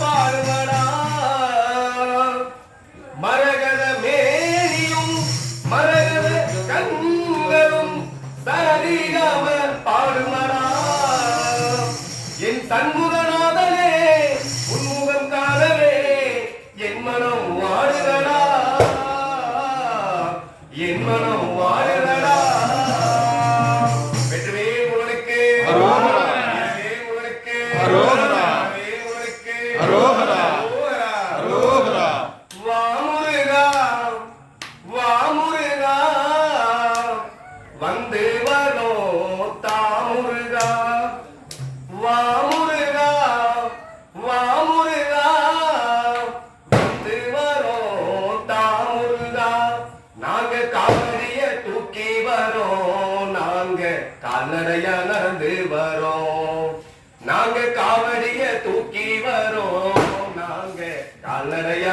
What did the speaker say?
பாடுவடா மரகத மேரியும் மரகத கண்களும் சரிகம பாடுவடா என் சண்முக வந்து வரோ தாமுருகா வா முருகா வா முருகா. வந்து வரோ தாமுருகா நாங்க காவடிய தூக்கி வரோம் நாங்க கால்நடைய நடந்து வரோம் நாங்க காவடிய தூக்கி வரோம் நாங்க கால்நடைய